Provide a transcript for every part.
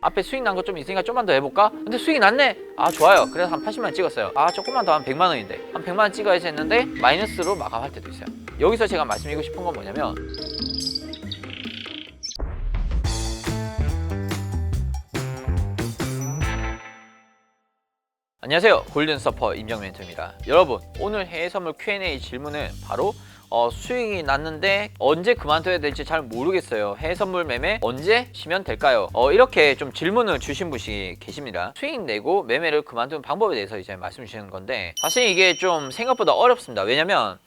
앞에 수익 난 거 좀 있으니까 좀만 더 해볼까? 근데 수익이 났네? 아 좋아요. 그래서 한 80만 원 찍었어요. 아 조금만 더 하면 100만 원인데. 한 100만 원 찍어야지 했는데 마이너스로 마감할 때도 있어요. 여기서 제가 말씀드리고 싶은 건 뭐냐면 안녕하세요. 골든 서퍼 임정 멘토입니다. 여러분 오늘 해외 선물 Q&A 질문은 바로 어, 수익이 났는데 언제 그만둬야 될지 잘 모르겠어요 해외 선물 매매 언제 쉬면 될까요 어, 이렇게 좀 질문을 주신 분이 계십니다 수익 내고 매매를 그만두는 방법에 대해서 이제 말씀 주시는 건데 사실 이게 좀 생각보다 어렵습니다 왜냐면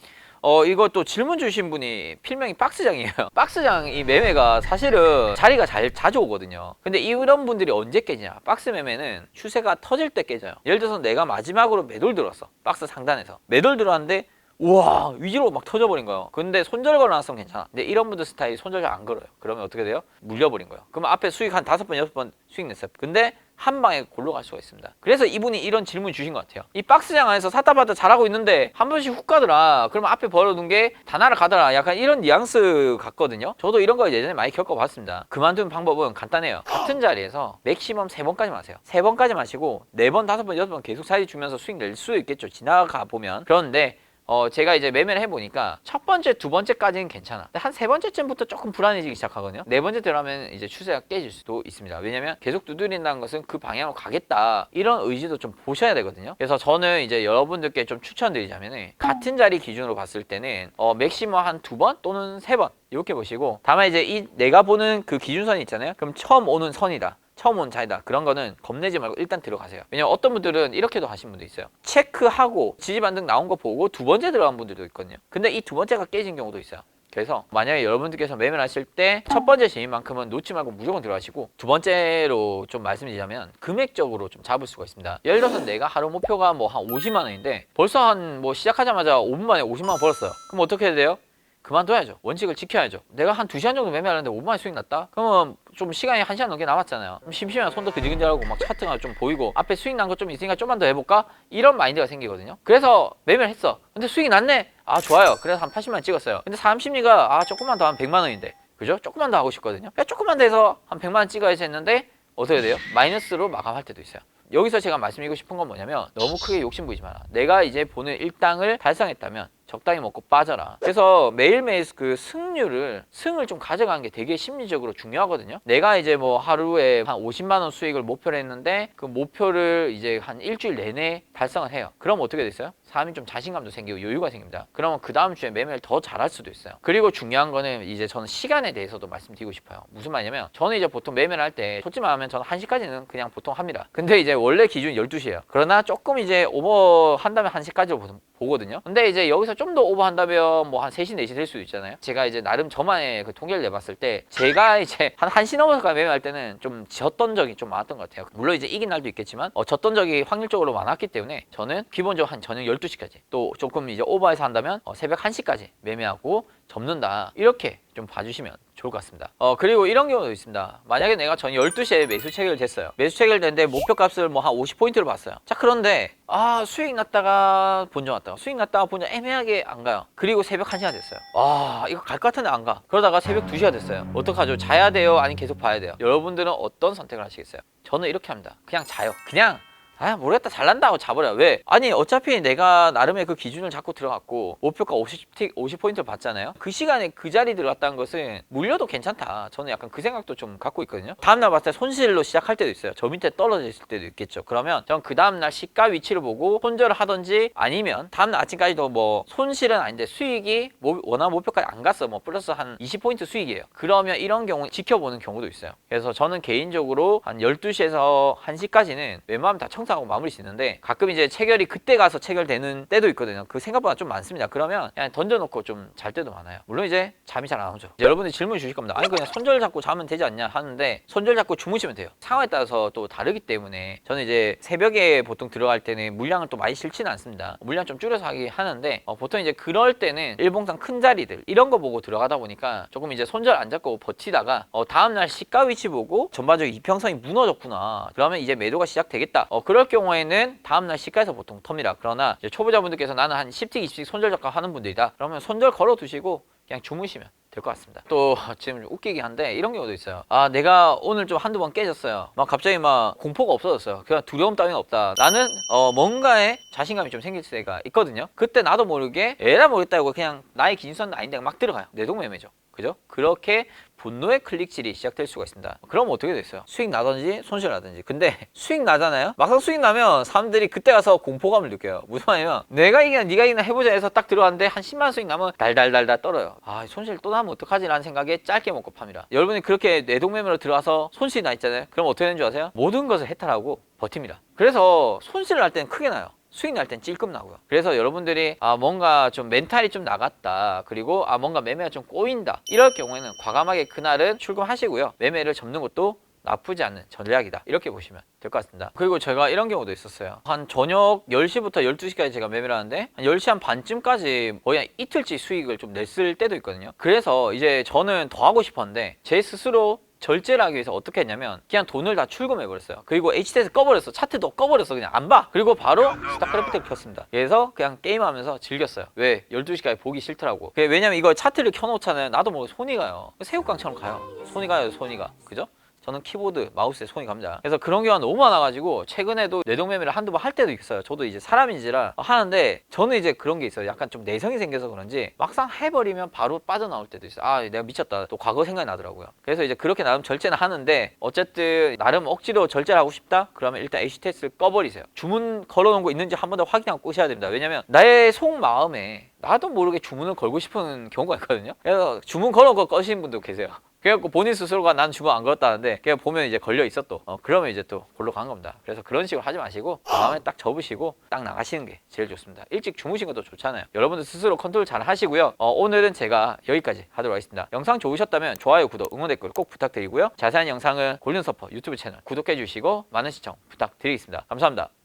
어 이것도 질문 주신 분이 필명이 박스장이에요. 박스장 이 매매가 사실은 자리가 잘 자주 오거든요. 근데 이런 분들이 언제 깨지냐? 박스 매매는 추세가 터질 때 깨져요. 예를 들어서 내가 마지막으로 매도를 들었어. 박스 상단에서 매도를 들었는데 우와 위로 막 터져버린 거예요. 근데 손절 걸어놨으면 괜찮아. 근데 이런 분들 스타일이 손절 잘안 걸어요. 그러면 어떻게 돼요? 물려버린 거예요. 그러면 앞에 수익 한 다섯 번 여섯 번 수익 냈어요. 근데 한 방에 골로 갈 수가 있습니다. 그래서 이분이 이런 질문 주신 것 같아요. 이 박스장 안에서 샀다 봤다 잘하고 있는데 한 번씩 훅 가더라. 그러면 앞에 벌어둔 게 다 날아가더라. 약간 이런 뉘앙스 같거든요. 저도 이런 거 예전에 많이 겪어봤습니다. 그만둔 방법은 간단해요. 같은 자리에서 맥시멈 세 번까지만 하세요. 세 번까지 마시고 네 번, 다섯 번, 여섯 번 계속 사이 주면서 수익 낼 수 있겠죠. 지나가 보면. 그런데 어, 제가 이제 매매를 해보니까 첫 번째, 두 번째까지는 괜찮아. 근데 한 세 번째쯤부터 조금 불안해지기 시작하거든요. 네 번째 들어가면 이제 추세가 깨질 수도 있습니다. 왜냐면 계속 두드린다는 것은 그 방향으로 가겠다. 이런 의지도 좀 보셔야 되거든요. 그래서 저는 이제 여러분들께 좀 추천드리자면은 같은 자리 기준으로 봤을 때는 어, 맥시멈 한 두 번 또는 세 번 이렇게 보시고 다만 이제 이 내가 보는 그 기준선이 있잖아요. 그럼 처음 오는 선이다. 처음 온 자이다. 그런 거는 겁내지 말고 일단 들어가세요. 왜냐면 어떤 분들은 이렇게도 하신 분도 있어요. 체크하고 지지반등 나온 거 보고 두 번째 들어간 분들도 있거든요. 근데 이 두 번째가 깨진 경우도 있어요. 그래서 만약에 여러분들께서 매매를 하실 때 첫 번째 진입만큼은 놓지 말고 무조건 들어가시고 두 번째로 좀 말씀드리자면 금액적으로 좀 잡을 수가 있습니다. 예를 들어서 내가 하루 목표가 뭐 한 50만 원인데 벌써 한 뭐 시작하자마자 5분 만에 50만 원 벌었어요. 그럼 어떻게 해야 돼요? 그만둬야죠. 원칙을 지켜야죠. 내가 한 2시간 정도 매매하는데 5만 원 수익 났다? 그러면 좀 시간이 1시간 넘게 남았잖아요. 심심하면 손도 근질근질하고 막 차트가 좀 보이고 앞에 수익 난 거 좀 있으니까 좀만 더 해볼까? 이런 마인드가 생기거든요. 그래서 매매를 했어. 근데 수익이 났네? 아 좋아요. 그래서 한 80만 원 찍었어요. 근데 사람 심리가 아 조금만 더 하면 100만 원인데 그죠? 조금만 더 하고 싶거든요. 야, 조금만 더 해서 한 100만 원 찍어야지 했는데 어떻게 돼요? 마이너스로 마감할 때도 있어요. 여기서 제가 말씀드리고 싶은 건 뭐냐면 너무 크게 욕심 부리지 마라. 내가 이제 보는 일당을 달성했다면 적당히 먹고 빠져라. 그래서 매일매일 그 승률을 승을 좀 가져가는 게 되게 심리적으로 중요하거든요. 내가 이제 뭐 하루에 한 50만 원 수익을 목표로 했는데 그 목표를 이제 한 일주일 내내 달성을 해요. 그럼 어떻게 됐어요? 사람이 좀 자신감도 생기고 여유가 생깁니다. 그러면 그 다음 주에 매매를 더 잘할 수도 있어요. 그리고 중요한 거는 이제 저는 시간에 대해서도 말씀드리고 싶어요. 무슨 말이냐면 저는 이제 보통 매매를 할 때 솔직히 말하면 저는 1시까지는 그냥 보통 합니다. 근데 이제 원래 기준 12시예요. 그러나 조금 이제 오버 한다면 1시까지로 보거든요. 근데 이제 여기서 좀 더 오버한다면 뭐 한 3시, 4시 될 수도 있잖아요. 제가 이제 나름 저만의 그 통계를 내봤을 때 제가 이제 한 1시 넘어서까지 매매할 때는 좀 졌던 적이 좀 많았던 것 같아요. 물론 이제 이긴 날도 있겠지만 어, 졌던 적이 확률적으로 많았기 때문에 저는 기본적으로 한 저녁 12시까지 또 조금 이제 오버해서 한다면 어, 새벽 1시까지 매매하고 접는다. 이렇게 좀 봐주시면 좋을 것 같습니다. 어, 그리고 이런 경우도 있습니다. 만약에 내가 전 12시에 매수 체결됐어요. 매수 체결됐는데 목표 값을 뭐 한 50포인트로 봤어요. 자, 그런데 아, 수익 났다가 본전 왔다가 수익 났다가 본전 애매하게 안 가요. 그리고 새벽 1시가 됐어요. 아, 이거 갈 것 같은데 안 가. 그러다가 새벽 2시가 됐어요. 어떡하죠? 자야 돼요? 아니면 계속 봐야 돼요? 여러분들은 어떤 선택을 하시겠어요? 저는 이렇게 합니다. 그냥 자요. 그냥 아 모르겠다. 잘난다고 자버려 왜? 아니 어차피 내가 나름의 그 기준을 잡고 들어갔고 목표가 50, 50포인트를 받잖아요. 그 시간에 그 자리 들어갔다는 것은 물려도 괜찮다. 저는 약간 그 생각도 좀 갖고 있거든요. 다음날 봤을 때 손실로 시작할 때도 있어요. 저 밑에 떨어져 있을 때도 있겠죠. 그러면 전 그 다음날 시가 위치를 보고 손절을 하든지 아니면 다음날 아침까지도 뭐 손실은 아닌데 수익이 뭐 원하는 목표까지 안 갔어. 뭐 플러스 한 20포인트 수익이에요. 그러면 이런 경우 지켜보는 경우도 있어요. 그래서 저는 개인적으로 한 12시에서 1시까지는 웬만하면 다 청산 하고 마무리 짓는데 가끔 이제 체결이 그때 가서 체결되는 때도 있거든요. 그 생각보다 좀 많습니다. 그러면 그냥 던져놓고 좀 잘 때도 많아요. 물론 이제 잠이 잘 안 오죠. 이제 여러분들이 질문 주실 겁니다. 아니 그냥 손절 잡고 자면 되지 않냐 하는데 손절 잡고 주무시면 돼요. 상황에 따라서 또 다르기 때문에 저는 이제 새벽에 보통 들어갈 때는 물량을 또 많이 싫지는 않습니다. 물량 좀 줄여서 하기 하는데 어, 보통 이제 그럴 때는 일봉상 큰 자리들 이런 거 보고 들어가다 보니까 조금 이제 손절 안 잡고 버티다가 어, 다음날 시가 위치 보고 전반적인 이평선이 무너졌구나. 그러면 이제 매도가 시작되겠다. 어, 그럴 경우에는 다음날 시가에서 보통 텁니다. 그러나 초보자분들께서 나는 한 10틱, 20틱 손절 작가 하는 분들이다. 그러면 손절 걸어 두시고 그냥 주무시면 될 것 같습니다. 또 지금 웃기긴 한데 이런 경우도 있어요. 아 내가 오늘 좀 한두 번 깨졌어요. 막 갑자기 막 공포가 없어졌어요. 그냥 두려움 따위는 없다. 나는 어 뭔가에 자신감이 좀 생길 때가 있거든요. 그때 나도 모르게 에라 모르겠다고 그냥 나의 기준선은 아닌데 막 들어가요. 내동매매죠. 그죠? 그렇게 분노의 클릭질이 시작될 수가 있습니다. 그럼 어떻게 됐어요? 수익 나든지 손실 나든지. 근데 수익 나잖아요. 막상 수익 나면 사람들이 그때 가서 공포감을 느껴요. 무슨 말이냐면 내가 이기나 네가 이기나 해보자 해서 딱 들어갔는데 한 10만 원 수익 나면 달달달달 떨어요. 아 손실 또 나면 어떡하지라는 생각에 짧게 먹고 팝니다. 여러분이 그렇게 내동매매로 들어가서 손실이 나 있잖아요. 그럼 어떻게 되는 줄 아세요? 모든 것을 해탈하고 버팁니다. 그래서 손실을 날 때는 크게 나요. 수익 날 땐 찔끔 나고요. 그래서 여러분들이 아 뭔가 좀 멘탈이 좀 나갔다. 그리고 아 뭔가 매매가 좀 꼬인다. 이럴 경우에는 과감하게 그날은 출금하시고요. 매매를 접는 것도 나쁘지 않은 전략이다. 이렇게 보시면 될 것 같습니다. 그리고 제가 이런 경우도 있었어요. 한 저녁 10시부터 12시까지 제가 매매를 하는데 한 10시 한 반쯤까지 거의 한 이틀치 수익을 좀 냈을 때도 있거든요. 그래서 이제 저는 더 하고 싶었는데 제 스스로 절제를 하기 위해서 어떻게 했냐면 그냥 돈을 다 출금해 버렸어요. 그리고 HTS 꺼버렸어. 차트도 꺼버렸어. 그냥 안 봐. 그리고 바로 스타크래프트를 켰습니다. 그래서 그냥 게임하면서 즐겼어요. 왜? 12시까지 보기 싫더라고. 왜냐면 이거 차트를 켜놓잖아요. 나도 모르게 손이 가요. 새우깡처럼 가요. 손이 가요. 손이 가. 그죠? 저는 키보드, 마우스에 손이 갑니다. 그래서 그런 경우가 너무 많아가지고 최근에도 내동매매를 한두 번 할 때도 있어요. 저도 이제 사람인지라 하는데 저는 이제 그런 게 있어요. 약간 좀 내성이 생겨서 그런지 막상 해버리면 바로 빠져나올 때도 있어요. 아 내가 미쳤다. 또 과거 생각이 나더라고요. 그래서 이제 그렇게 나름 절제는 하는데 어쨌든 나름 억지로 절제를 하고 싶다? 그러면 일단 HTS를 꺼버리세요. 주문 걸어놓은 거 있는지 한 번 더 확인하고 끄셔야 됩니다. 왜냐면 나의 속마음에 나도 모르게 주문을 걸고 싶은 경우가 있거든요. 그래서 주문 걸어놓고 꺼시는 분도 계세요. 그래갖고 본인 스스로가 난 주문 안 걸었다는데 그냥 보면 이제 걸려 있어 또. 어, 그러면 이제 또 골로 간 겁니다. 그래서 그런 식으로 하지 마시고 마음에 딱 접으시고 딱 나가시는 게 제일 좋습니다. 일찍 주무신 것도 좋잖아요. 여러분들 스스로 컨트롤 잘 하시고요. 어, 오늘은 제가 여기까지 하도록 하겠습니다. 영상 좋으셨다면 좋아요 구독 응원 댓글 꼭 부탁드리고요. 자세한 영상은 골든 서퍼 유튜브 채널 구독해 주시고 많은 시청 부탁드리겠습니다. 감사합니다